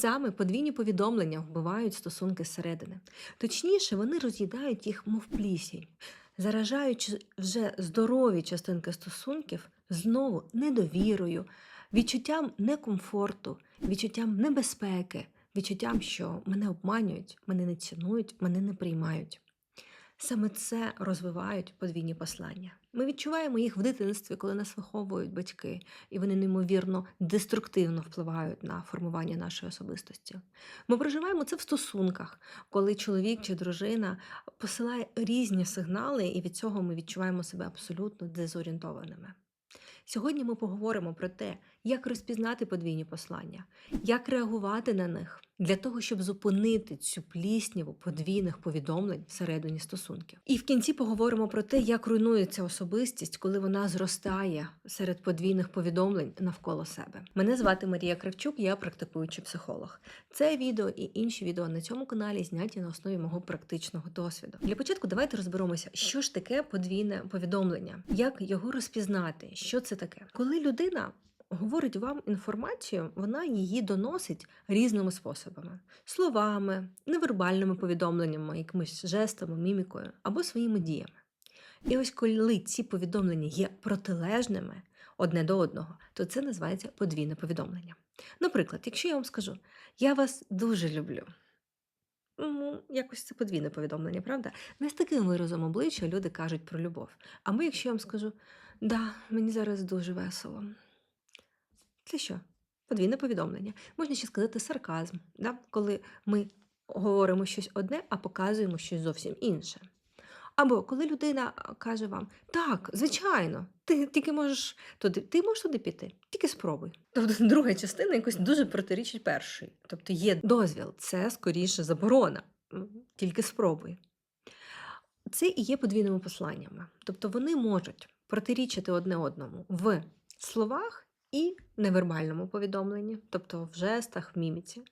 Саме подвійні повідомлення вбивають стосунки зсередини. Точніше, вони роз'їдають їх, мов плісінь, заражаючи вже здорові частинки стосунків знову недовірою, відчуттям некомфорту, відчуттям небезпеки, відчуттям, що мене обманюють, мене не цінують, мене не приймають. Саме це розвивають подвійні послання. Ми відчуваємо їх в дитинстві, коли нас виховують батьки, і вони неймовірно деструктивно впливають на формування нашої особистості. Ми проживаємо це в стосунках, коли чоловік чи дружина посилає різні сигнали, і від цього ми відчуваємо себе абсолютно дезорієнтованими. Сьогодні ми поговоримо про те, як розпізнати подвійні послання, як реагувати на них для того, щоб зупинити цю плісняву подвійних повідомлень всередині стосунків. І в кінці поговоримо про те, як руйнується особистість, коли вона зростає серед подвійних повідомлень навколо себе. Мене звати Марія Кравчук, я практикуючий психолог. Це відео і інші відео на цьому каналі зняті на основі мого практичного досвіду. Для початку давайте розберемося, що ж таке подвійне повідомлення, як його розпізнати, що це таке, коли людина говорить вам інформацію, вона її доносить різними способами: словами, невербальними повідомленнями, якимись жестами, мімікою або своїми діями. І ось коли ці повідомлення є протилежними одне до одного, то це називається подвійне повідомлення. Наприклад, якщо я вам скажу, я вас дуже люблю. Ну, якось це подвійне повідомлення, правда? Не з таким виразом обличчя люди кажуть про любов. Або якщо я вам скажу, да, мені зараз дуже весело. Це що? Подвійне повідомлення. Можна ще сказати сарказм, да? коли ми говоримо щось одне, а показуємо щось зовсім інше. Або коли людина каже вам, так, звичайно, ти тільки можеш туди, ти можеш туди піти, тільки спробуй. Тобто друга частина якось дуже протирічить першій. Тобто є дозвіл, це скоріше заборона, тільки спробуй. Це і є подвійними посланнями. Тобто вони можуть протирічити одне одному в словах і невербальному повідомленні, тобто в жестах, в міміці.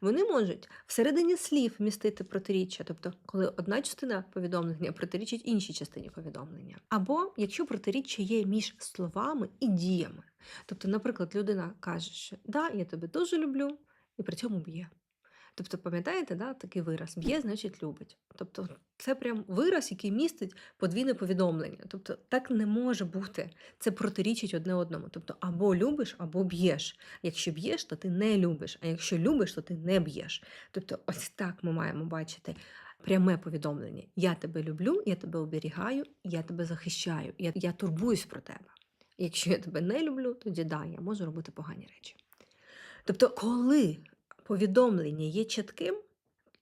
Вони можуть всередині слів містити протиріччя, тобто коли одна частина повідомлення протирічить іншій частині повідомлення. Або якщо протиріччя є між словами і діями. Тобто, наприклад, людина каже, що да, я тебе дуже люблю, і при цьому б'є. Тобто, пам'ятаєте, да, такий вираз б'є, значить любить. Тобто, це прям вираз, який містить подвійне повідомлення. Тобто, так не може бути. Це протирічить одне одному. Тобто, або любиш, або б'єш. Якщо б'єш, то ти не любиш, а якщо любиш, то ти не б'єш. Тобто, ось так ми маємо бачити пряме повідомлення: Я тебе люблю, я тебе оберігаю, я тебе захищаю, я, я турбуюсь про тебе. Якщо я тебе не люблю, тоді да, я можу робити погані речі. Тобто, коли повідомлення є чітким,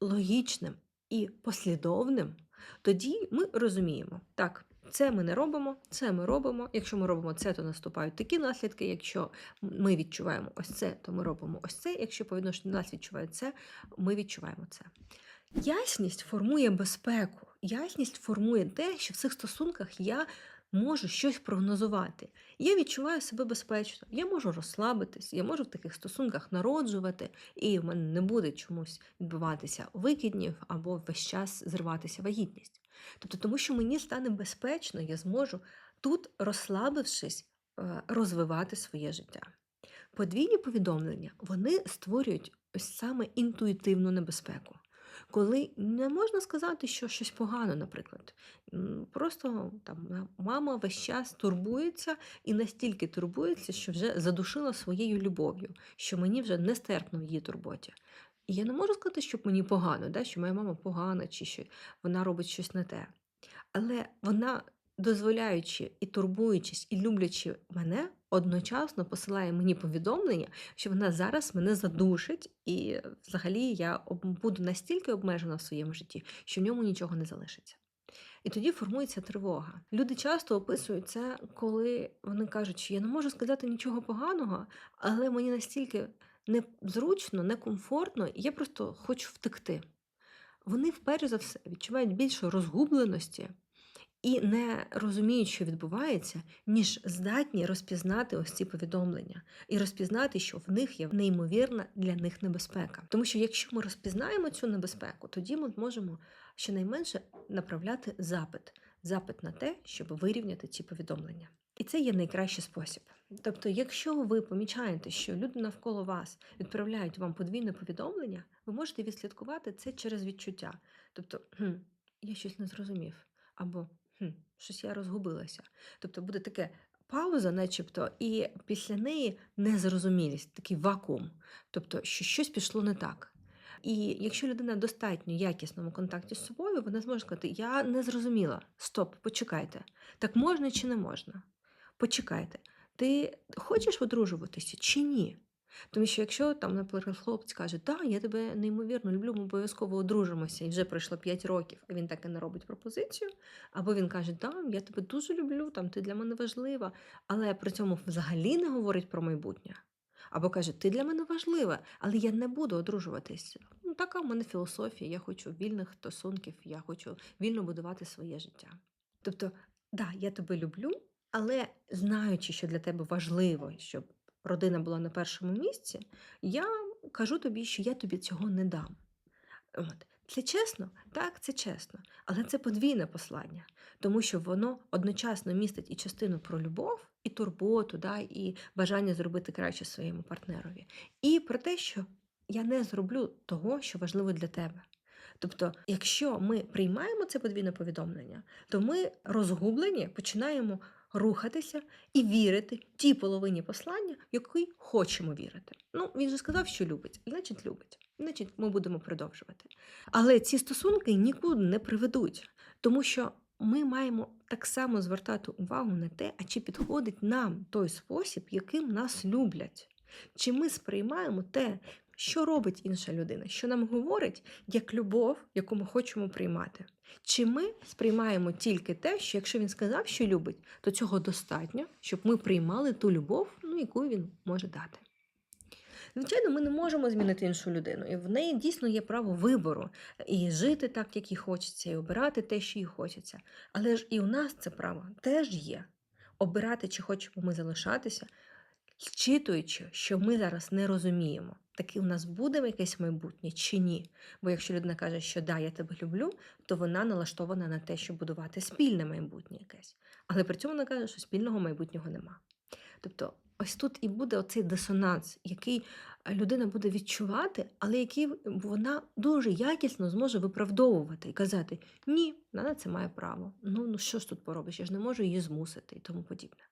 логічним і послідовним, тоді ми розуміємо, так, це ми не робимо, це ми робимо. Якщо ми робимо це, то наступають такі наслідки. Якщо ми відчуваємо ось це, то ми робимо ось це. Якщо по відношенню нас відчувають це, ми відчуваємо це. Ясність формує безпеку. Ясність формує те, що в цих стосунках я можу щось прогнозувати. Я відчуваю себе безпечно, я можу розслабитись, я можу в таких стосунках народжувати, і в мене не буде чомусь відбуватися викиднів або весь час зриватися вагітність. Тобто, тому що мені стане безпечно, я зможу тут, розслабившись, е, розвивати своє життя. Подвійні повідомлення вони створюють ось саме інтуїтивну небезпеку. Коли не можна сказати, що щось погано, наприклад. Просто там мама весь час турбується і настільки турбується, що вже задушила своєю любов'ю, що мені вже нестерпно в її турботі. І я не можу сказати, що мені погано, да, що моя мама погана, чи що вона робить щось не те. Але вона, дозволяючи і турбуючись, і люблячи мене, одночасно посилає мені повідомлення, що вона зараз мене задушить, і взагалі я буду настільки обмежена в своєму житті, що в ньому нічого не залишиться. І тоді формується тривога. Люди часто описують це, коли вони кажуть, що я не можу сказати нічого поганого, але мені настільки незручно, некомфортно, і я просто хочу втекти. Вони, вперше за все, відчувають більше розгубленості і не розуміють, що відбувається, ніж здатні розпізнати ось ці повідомлення і розпізнати, що в них є неймовірна для них небезпека. Тому що якщо ми розпізнаємо цю небезпеку, тоді ми зможемо щонайменше направляти запит, запит на те, щоб вирівняти ці повідомлення. І це є найкращий спосіб. Тобто, якщо ви помічаєте, що люди навколо вас відправляють вам подвійне повідомлення, ви можете відслідкувати це через відчуття. Тобто, хм, я щось не зрозумів, або хм, щось я розгубилася. Тобто буде таке пауза, начебто, і після неї незрозумілість, такий вакуум. Тобто, що щось пішло не так. І якщо людина достатньо якісному контакті з собою, вона зможе сказати: Я не зрозуміла. Стоп, почекайте. Так можна чи не можна? Почекайте. Ти хочеш одружуватися чи ні? Тому що якщо там, наприклад, хлопець каже, так, я тебе неймовірно люблю, ми обов'язково одружимося, і вже пройшло 5 років, а він так і не робить пропозицію, або він каже, так, я тебе дуже люблю, там, ти для мене важлива, але при цьому взагалі не говорить про майбутнє. Або каже, ти для мене важлива, але я не буду одружуватися. Ну, така в мене філософія, я хочу вільних стосунків, я хочу вільно будувати своє життя. Тобто, да, я тебе люблю, але знаючи, що для тебе важливо, щоб родина була на першому місці, я кажу тобі, що я тобі цього не дам. От. Це чесно? Так, це чесно. Але це подвійне послання, тому що воно одночасно містить і частину про любов, і турботу, да, і бажання зробити краще своєму партнерові. І про те, що я не зроблю того, що важливо для тебе. Тобто, якщо ми приймаємо це подвійне повідомлення, то ми розгублені починаємо рухатися і вірити тій половині послання, якій хочемо вірити. Ну, він же сказав, що любить, значить, любить. Значить, ми будемо продовжувати. Але ці стосунки нікуди не приведуть, тому що ми маємо так само звертати увагу на те, а чи підходить нам той спосіб, яким нас люблять. Чи ми сприймаємо те, що робить інша людина, що нам говорить як любов, яку ми хочемо приймати. Чи ми сприймаємо тільки те, що якщо він сказав, що любить, то цього достатньо, щоб ми приймали ту любов, ну, яку він може дати. Звичайно, ми не можемо змінити іншу людину, і в неї дійсно є право вибору і жити так, як їй хочеться, і обирати те, що їй хочеться. Але ж і у нас це право теж є. Обирати, чи хочемо ми залишатися, зчитуючи, що ми зараз не розуміємо, таки у нас буде якесь майбутнє чи ні. Бо якщо людина каже, що да, я тебе люблю, то вона налаштована на те, щоб будувати спільне майбутнє якесь. Але при цьому вона каже, що спільного майбутнього нема. Тобто, ось тут і буде оцей дисонанс, який людина буде відчувати, але який вона дуже якісно зможе виправдовувати і казати: ні, вона на це має право. Ну ну що ж тут поробиш? Я ж не можу її змусити і тому подібне.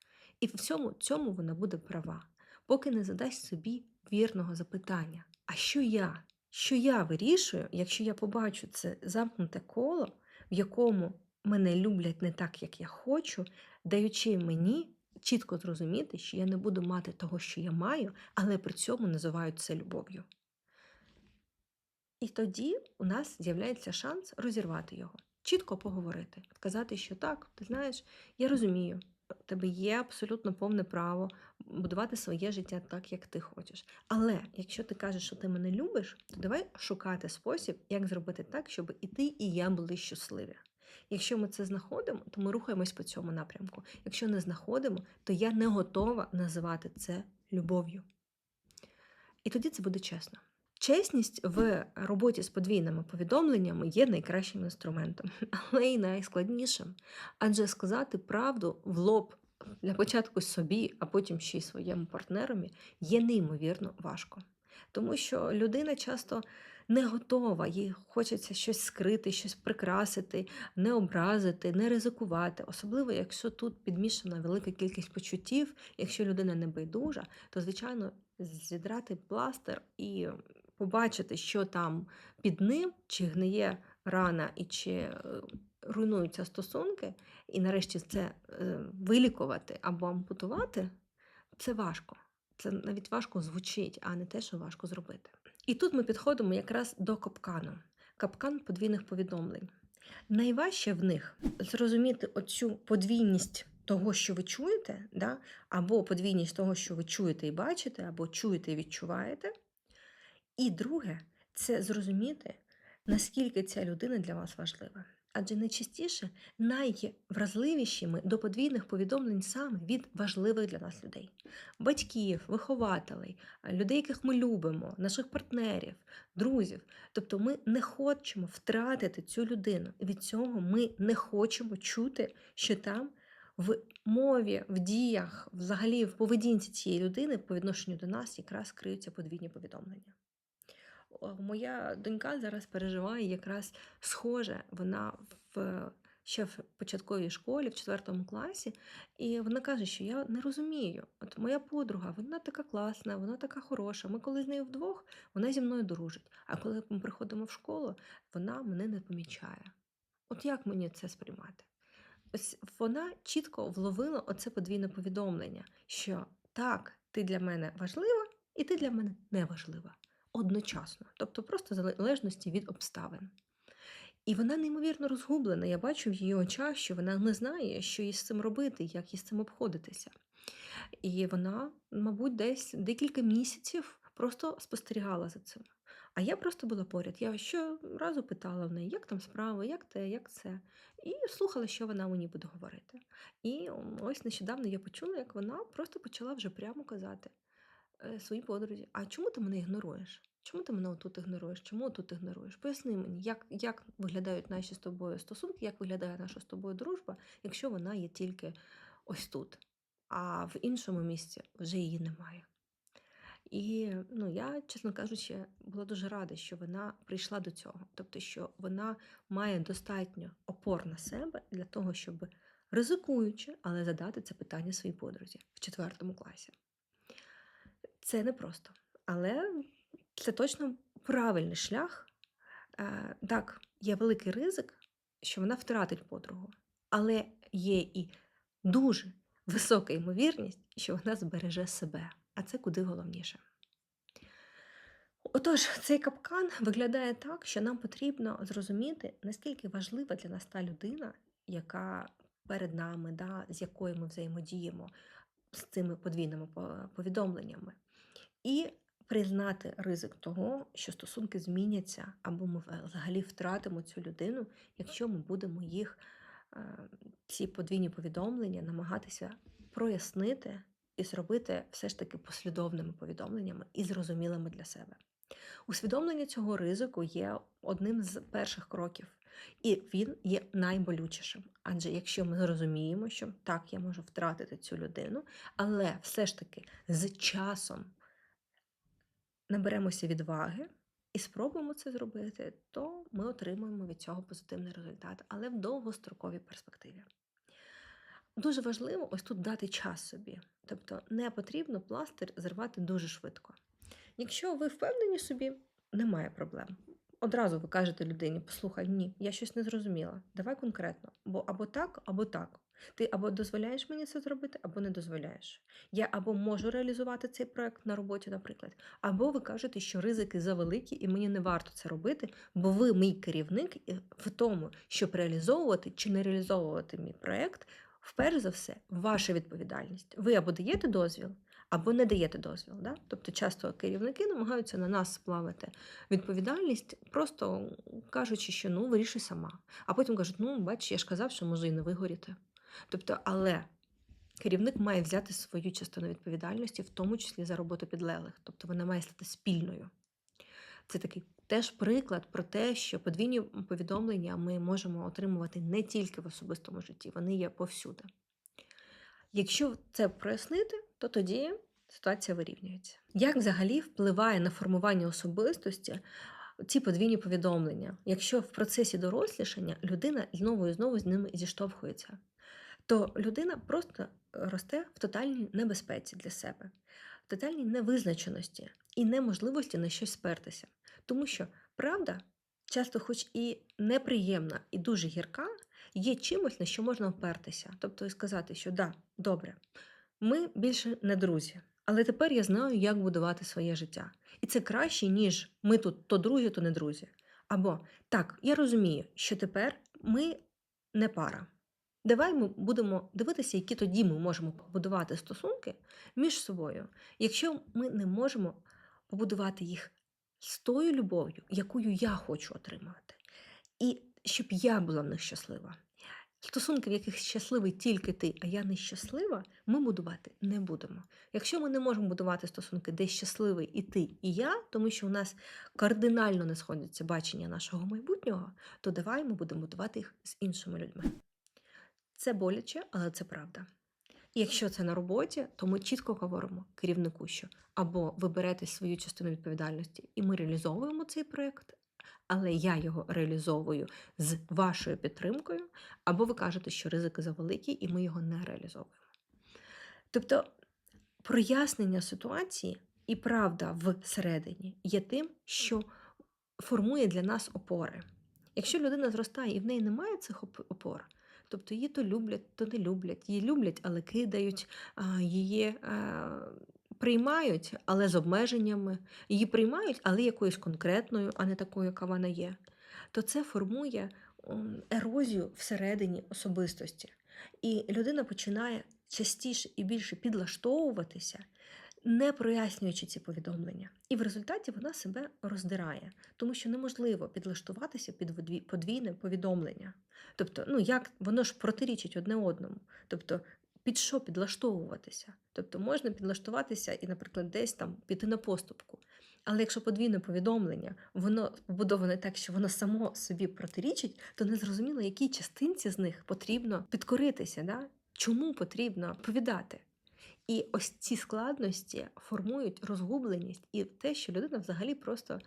І в всьому цьому вона буде права, поки не задасть собі вірного запитання: а що я? Що я вирішую, якщо я побачу це замкнуте коло, в якому мене люблять не так, як я хочу, даючи мені чітко зрозуміти, що я не буду мати того, що я маю, але при цьому називають це любов'ю. І тоді у нас з'являється шанс розірвати його, чітко поговорити, сказати, що так, ти знаєш, я розумію, тебе є абсолютно повне право будувати своє життя так, як ти хочеш. Але якщо ти кажеш, що ти мене любиш, то давай шукати спосіб, як зробити так, щоб і ти, і я були щасливі. Якщо ми це знаходимо, то ми рухаємось по цьому напрямку. Якщо не знаходимо, то я не готова називати це любов'ю. І тоді це буде чесно. Чесність в роботі з подвійними повідомленнями є найкращим інструментом, але й найскладнішим. Адже сказати правду в лоб для початку собі, а потім ще й своєму партнерові є неймовірно важко. Тому що людина часто не готова, їй хочеться щось скрити, щось прикрасити, не образити, не ризикувати. Особливо, якщо тут підмішана велика кількість почуттів, якщо людина не байдужа, то, звичайно, зідрати пластир і побачити, що там під ним, чи гниє рана і чи е, руйнуються стосунки, і нарешті це е, вилікувати або ампутувати, це важко. Це навіть важко звучить, а не те, що важко зробити. І тут ми підходимо якраз до капкану, капкан подвійних повідомлень. Найважче в них зрозуміти оцю подвійність того, що ви чуєте, да? або подвійність того, що ви чуєте і бачите, або чуєте і відчуваєте. І друге, це зрозуміти, наскільки ця людина для вас важлива. Адже найчастіше найвразливіші ми до подвійних повідомлень саме від важливих для нас людей: батьків, вихователей, людей, яких ми любимо, наших партнерів, друзів. Тобто ми не хочемо втратити цю людину. Від цього ми не хочемо чути, що там в мові, в діях, взагалі в поведінці цієї людини по відношенню до нас якраз криються подвійні повідомлення. О, Моя донька зараз переживає якраз схоже, вона в ще в початковій школі, в четвертому класі, і вона каже, що я не розумію. От моя подруга, вона така класна, вона така хороша. Ми коли з нею вдвох, вона зі мною дружить. А коли ми приходимо в школу, вона мене не помічає. От як мені це сприймати? Ось вона чітко вловила оце подвійне повідомлення, що так, ти для мене важлива, і ти для мене не важлива одночасно, тобто просто в залежності від обставин. І вона неймовірно розгублена. Я бачу в її очах, що вона не знає, що їй з цим робити, як їй з цим обходитися. І вона, мабуть, десь декілька місяців просто спостерігала за цим. А я просто була поряд. Я щоразу питала в неї, як там справи, як те, як це. І слухала, що вона мені буде говорити. І ось нещодавно я почула, як вона просто почала вже прямо казати е, своїй подрузі: А чому ти мене ігноруєш? Чому ти мене отут ігноруєш? Чому отут ігноруєш? Поясни мені, як, як виглядають наші з тобою стосунки, як виглядає наша з тобою дружба, якщо вона є тільки ось тут, а в іншому місці вже її немає. І ну, я, чесно кажучи, була дуже рада, що вона прийшла до цього. Тобто, що вона має достатньо опор на себе для того, щоб ризикуючи, але задати це питання своїй подрузі в четвертому класі. Це непросто, але це точно правильний шлях. Е, Так, є великий ризик, що вона втратить подругу, але є і дуже висока ймовірність, що вона збереже себе, а це куди головніше. Отож, цей капкан виглядає так, що нам потрібно зрозуміти, наскільки важлива для нас та людина, яка перед нами, да, з якою ми взаємодіємо з цими подвійними повідомленнями. І признати ризик того, що стосунки зміняться, або ми взагалі втратимо цю людину, якщо ми будемо їх, е, ці подвійні повідомлення, намагатися прояснити і зробити все ж таки послідовними повідомленнями і зрозумілими для себе. Усвідомлення цього ризику є одним з перших кроків, і він є найболючішим. Адже якщо ми зрозуміємо, що так, я можу втратити цю людину, але все ж таки з часом наберемося відваги і спробуємо це зробити, то ми отримуємо від цього позитивний результат, але в довгостроковій перспективі. Дуже важливо ось тут дати час собі. Тобто не потрібно пластир зривати дуже швидко. Якщо ви впевнені собі, немає проблем. Одразу ви кажете людині: послухай, ні, я щось не зрозуміла. Давай конкретно. Бо або так, або так. Ти або дозволяєш мені це зробити, або не дозволяєш. Я або можу реалізувати цей проект на роботі, наприклад, або ви кажете, що ризики завеликі, і мені не варто це робити, бо ви мій керівник в тому, щоб реалізовувати чи не реалізовувати мій проект, вперше за все, ваша відповідальність. Ви або даєте дозвіл, або не даєте дозвіл. Да? Тобто часто керівники намагаються на нас сплавити відповідальність, просто кажучи, що ну вирішуй сама. А потім кажуть, ну бач, я ж казав, що може і не вигоріти. Тобто, але керівник має взяти свою частину відповідальності, в тому числі за роботу підлеглих. Тобто вона має стати спільною. Це такий теж приклад про те, що подвійні повідомлення ми можемо отримувати не тільки в особистому житті, вони є повсюди. Якщо це прояснити, то тоді ситуація вирівнюється. Як взагалі впливає на формування особистості ці подвійні повідомлення? Якщо в процесі дорослішання людина знову і знову з ними зіштовхується, то людина просто росте в тотальній небезпеці для себе, в тотальній невизначеності і неможливості на щось спертися. Тому що правда, часто, хоч і неприємна, і дуже гірка, є чимось, на що можна впертися. Тобто сказати, що да, добре, ми більше не друзі, але тепер я знаю, як будувати своє життя. І це краще, ніж ми тут то друзі, то не друзі. Або так, я розумію, що тепер ми не пара. Давай ми будемо дивитися, які тоді ми можемо побудувати стосунки між собою, якщо ми не можемо побудувати їх з тою любов'ю, якою я хочу отримати. І щоб я була в них щаслива. Стосунки, в яких щасливий тільки ти, а я не щаслива, ми будувати не будемо. Якщо ми не можемо будувати стосунки, де щасливий і ти, і я, тому що у нас кардинально не сходяться бачення нашого майбутнього, то давай ми будемо будувати їх з іншими людьми. Це боляче, але це правда. Якщо це на роботі, то ми чітко говоримо керівнику, що або ви берете свою частину відповідальності, і ми реалізовуємо цей проєкт, але я його реалізовую з вашою підтримкою, або ви кажете, що ризики завеликі, і ми його не реалізовуємо. Тобто прояснення ситуації і правда всередині є тим, що формує для нас опори. Якщо людина зростає і в неї немає цих опор, тобто її то люблять, то не люблять, її люблять, але кидають, її приймають, але з обмеженнями, її приймають, але якоюсь конкретною, а не такою, яка вона є, то це формує ерозію всередині особистості. І людина починає частіше і більше підлаштовуватися, не прояснюючи ці повідомлення. І в результаті вона себе роздирає, тому що неможливо підлаштуватися під подві- подвійне повідомлення. Тобто, ну як воно ж протирічить одне одному. Тобто, під що підлаштовуватися? Тобто можна підлаштуватися і, наприклад, десь там піти на поступку. Але якщо подвійне повідомлення, воно побудоване так, що воно само собі протирічить, то не зрозуміло, якій частинці з них потрібно підкоритися, да? чому потрібно повідати. І ось ці складності формують розгубленість і те, що людина взагалі просто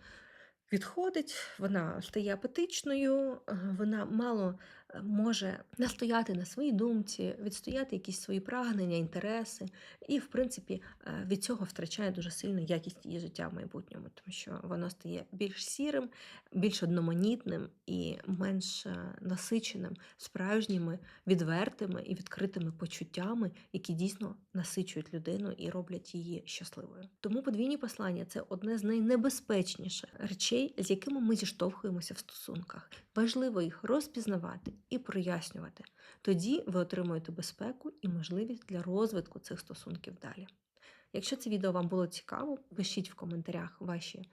відходить, вона стає апатичною, е, вона мало може настояти на своїй думці, відстояти якісь свої прагнення, інтереси, і, в принципі, е, від цього втрачає дуже сильно якість її життя в майбутньому, тому що воно стає більш сірим, більш одноманітним і менш е, насиченим справжніми, відвертими і відкритими почуттями, які дійсно насичують людину і роблять її щасливою. Тому подвійні послання це одне з найнебезпечніших речей, з якими ми зіштовхуємося в стосунках. Важливо їх розпізнавати і прояснювати. Тоді ви отримуєте безпеку і можливість для розвитку цих стосунків далі. Якщо це відео вам було цікаво, пишіть в коментарях ваші е,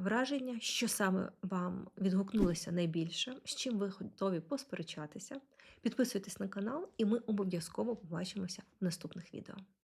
враження, що саме вам відгукнулося найбільше, з чим ви готові посперечатися. Підписуйтесь на канал, і ми обов'язково побачимося в наступних відео.